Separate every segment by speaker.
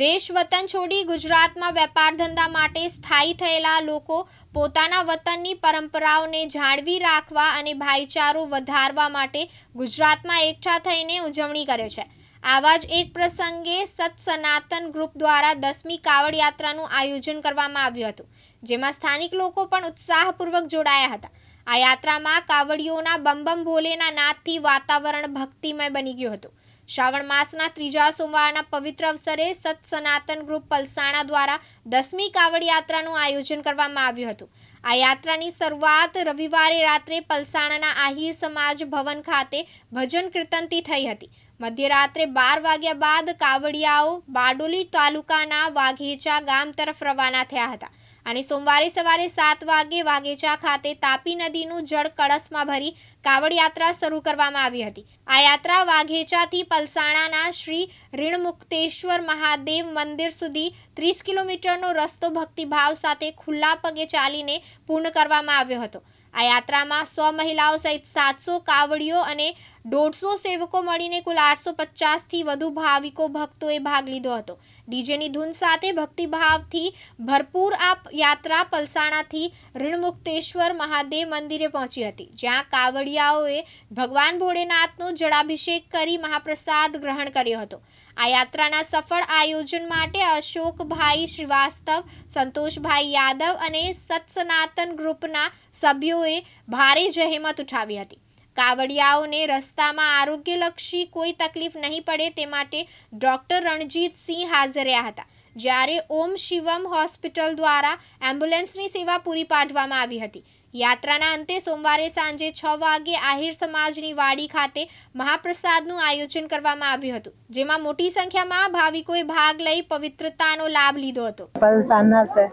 Speaker 1: દેશ વતન છોડી ગુજરાતમાં વેપાર ધંધા માટે સ્થાયી થયેલા લોકો પોતાના વતનની પરંપરાઓને જાળવી રાખવા અને ભાઈચારો વધારવા માટે ગુજરાતમાં એકઠા થઈને ઉજવણી કરે છે. આવા જ એક પ્રસંગે સત સનાતન ગ્રુપ દ્વારા દસમી કાવડ યાત્રાનું આયોજન કરવામાં આવ્યું હતું, જેમાં સ્થાનિક લોકો પણ ઉત્સાહપૂર્વક જોડાયા હતા. આ યાત્રામાં કાવડીઓના બમ બમ ભોલેના નાદથી વાતાવરણ ભક્તિમય બની ગયું હતું. શ્રાવણ માસના ત્રીજા સોમવારના પવિત્ર અવસરે સત સનાતન ગ્રુપ પલસાણા દ્વારા દસમી કાવડ યાત્રાનું આયોજન કરવામાં આવ્યું હતું. આ યાત્રાની શરૂઆત રવિવારે રાત્રે પલસાણાના આહિર સમાજ ભવન ખાતે ભજન કીર્તનથી થઈ હતી. મધ્યરાત્રે બાર વાગ્યા બાદ કાવડિયાઓ બારડોલી તાલુકાના વાઘેચા ગામ તરફ રવાના થયા હતા. અને સોમવારે સવારે સાત વાગે વાઘેચા ખાતે તાપી નદીનું જળ કળશમાં ભરી કાવડ યાત્રા શરૂ કરવામાં આવી હતી. આ યાત્રા વાઘેચાથી પલસાણાના શ્રી ઋણમુક્તેશ્વર મહાદેવ મંદિર સુધી ત્રીસ કિલોમીટરનો રસ્તો ભક્તિભાવ સાથે ખુલ્લા પગે ચાલીને પૂર્ણ કરવામાં આવ્યો હતો. આ યાત્રામાં સો મહિલાઓ સહિત સાતસો કાવડીઓ અને દોઢસો સેવકો મળીને કુલ આઠસો પચાસથી વધુ ભાવિકો ભક્તોએ ભાગ લીધો હતો. ડીજેની ધૂન સાથે ભક્તિભાવથી ભરપૂર આ યાત્રા પલસાણાથી ઋણમુક્તેશ્વર મહાદેવ મંદિરે પહોંચી હતી, જ્યાં કાવડિયાઓએ ભગવાન ભોળેનાથનો જળાભિષેક કરી મહાપ્રસાદ ગ્રહણ કર્યો હતો. આ યાત્રાના સફળ આયોજન માટે અશોકભાઈ શ્રીવાસ્તવ, સંતોષભાઈ યાદવ અને સત્સનાતન ગ્રુપના સભ્યોએ ભારે જહેમત ઉઠાવી હતી. કાવડિયાઓને રસ્તામાં આરોગ્યલક્ષી કોઈ તકલીફ નહીં પડે તે માટે ડોક્ટર રણજીતસિંહ હાજર રહ્યા હતા જ્યારે ઓમ શિવમ હોસ્પિટલ દ્વારા એમ્બ્યુલન્સની સેવા પૂરી પાડવામાં આવી હતી યાત્રાના અંતે સોમવારે સાંજે છ વાગે આહિર સમાજની વાડી ખાતે મહાપ્રસાદનું આયોજન કરવામાં આવ્યું હતું જેમાં મોટી સંખ્યામાં ભાવિકોએ ભાગ લઈ પવિત્રતાનો લાભ લીધો હતો
Speaker 2: पलसाना से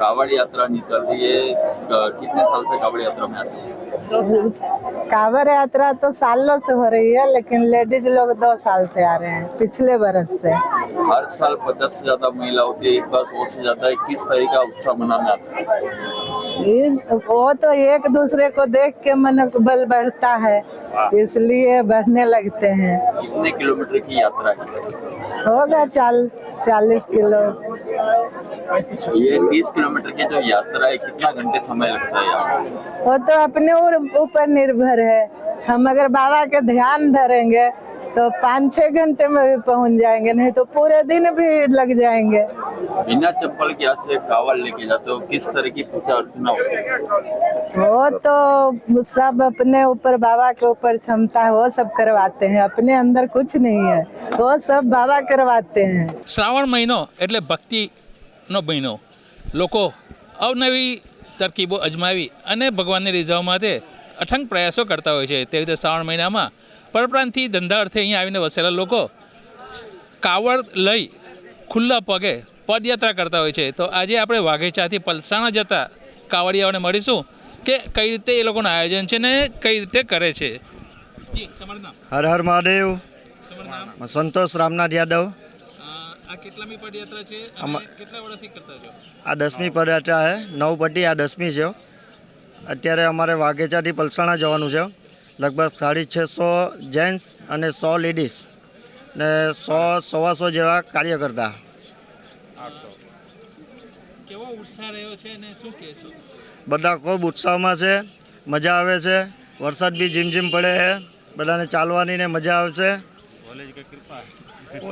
Speaker 3: कावड़ यात्रा निकल रही है अ, कितने साल से कावड़ यात्रा में आती है
Speaker 2: कांवर यात्रा तो सालों से हो रही है लेकिन लेडीज़ लोग दो साल से आ रहे हैं पिछले बरस से।
Speaker 3: हर साल पचास से ज़्यादा महिला होती है एक बार सौ से ज़्यादा इक्कीस किस तरह का उत्साह मनाने आता है।
Speaker 2: वो तो एक दूसरे को देख के मन बल बढ़ता है। इसलिए बढ़ने लगते हैं।
Speaker 3: कितने किलोमीटर की यात्रा है?
Speaker 2: होगा चाल। चालीस किलो।
Speaker 3: ये तीस किलोमीटर की जो यात्रा है कितना घंटे समय लगता है
Speaker 2: वो तो अपने ऊपर निर्भर है। हम अगर बाबा के ध्यान धरेंगे तो पाँच छः घंटे में भी पहुंच जाएंगे नहीं तो पूरे दिन भी लग जाएंगे
Speaker 3: बिना चप्पल के यहाँ से कावड़ लेके जाते हो किस तरह की पूजा अर्चना होती है
Speaker 2: वो तो सब अपने ऊपर बाबा के ऊपर क्षमता है वो सब करवाते हैं अपने अंदर कुछ नहीं है वो सब बाबा करवाते हैं
Speaker 4: શ્રાવણ મહિનો એટલે ભક્તિનો મહિનો લોકો અવનવી તરકીબો અજમાવી અને ભગવાનને રીઝવવા માટે અઠંગ પ્રયાસો કરતા હોય છે તે રીતે શ્રાવણ મહિનામાં પરપ્રાંતથી ધંધા અર્થે અહીં આવીને વસેલા લોકો કાવડ લઈ ખુલ્લા પગે પદયાત્રા કરતા હોય છે. તો આજે આપણે વાઘેચાથી પલસાણા જતા કાવડિયાઓને મળીશું કે કઈ રીતે એ લોકોનું આયોજન છે ને કઈ રીતે કરે છે.
Speaker 5: હર હર મહાદેવ. સંતોષ રામનાથ યાદવ.
Speaker 4: આ
Speaker 5: દસમી પદયાત્રા છે નવ પટ્ટી આ દસમી છે. અત્યારે અમારે વાઘેચાથી પલસાણા જવાનું છે. લગભગ સાડી છસો જેન્ટ્સ અને સો લેડીઝ ને સો સવાસો જેવા કાર્યકર્તા
Speaker 4: કેવો ઉત્સાહ રહ્યો છે અને શું કહેશો
Speaker 5: બધા ખૂબ ઉત્સાહમાં છે મજા આવે છે વરસાદ બી ઝીમ ઝીમ પડે છે બધાને ચાલવાની ને મજા આવશે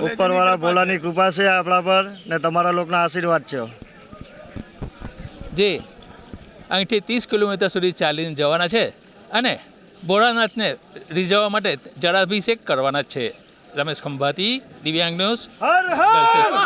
Speaker 5: ઉપરવાળા ભોલાની કૃપા છે આપણા પર ને તમારા લોકોના આશીર્વાદ છે.
Speaker 4: જે અહીંથી ત્રીસ કિલોમીટર સુધી ચાલીને જવાના છે અને ભોળાનાથને રીઝવવા માટે જળાભિષેક કરવાના છે. રમેશ ખંભાતી દિવ્યાંગ ન્યૂઝ.